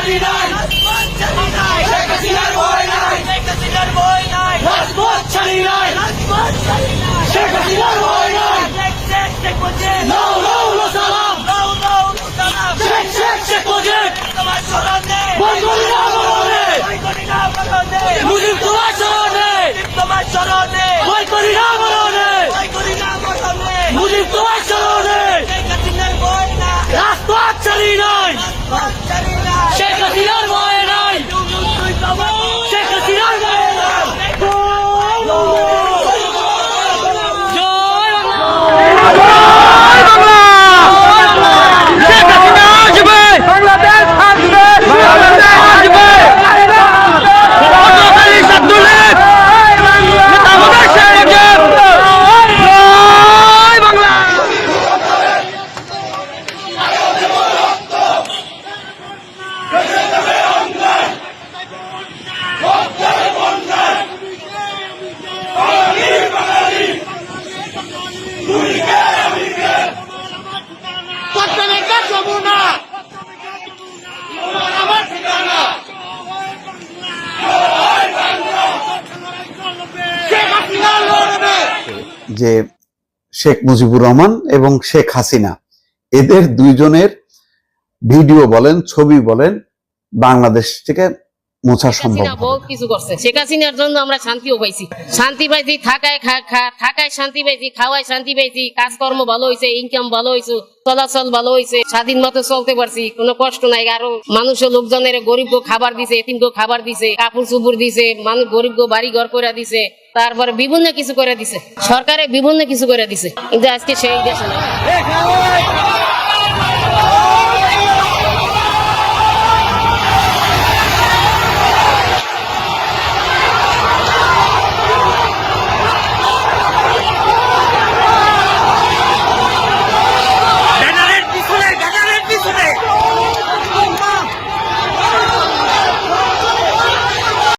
ছাড়ি নাই। রাজপথ ছাড়ি নাই। শেখ হাসিনার ভয় নাই। শেখ হাসিনার ভয় নাই। রাজপথ ছাড়ি নাই। রাজপথ ছাড়ি নাই। শেখ হাসিনার ভয় নাই। শেখ শেখ শেখ মুজিব লাউ লাউ লো সালাম। লাউ লাউ সালাম। শেখ শেখ শেখ মুজিব তোমার স্মরণে বই না মরণে বই না মরণে মুজিব তোমার চরণে তোমার বই করি না যে শেখ মুজিবুর রহমান এবং শেখ হাসিনা, এদের দুইজনের ভিডিও বলেন, ছবি বলেন, বাংলাদেশ থেকে মোছা সম্ভব কিছু করছে। শেখ হাসিনার জন্য আমরা শান্তিও পাইছি। শান্তি পাইছি থাকায় থাকায় শান্তি পাইছি খাওয়ায় শান্তি পাইছি কাজকর্ম ভালো হয়েছে ইনকাম ভালো হয়েছে চলাচল ভালো হয়েছে স্বাধীন মতো চলতে পারছি কোনো কষ্ট নাই। আরও মানুষের লোকজনের গরিবকে খাবার দিছে এতিমকে খাবার দিছে কাপড় চুপুর দিছে মানুষ গরিবকে বাড়ি ঘর করে দিছে তারপরে বিভিন্ন কিছু করে দিছে। সরকারে বিভিন্ন কিছু করে দিছে। কিন্তু আজকে সেই দেশে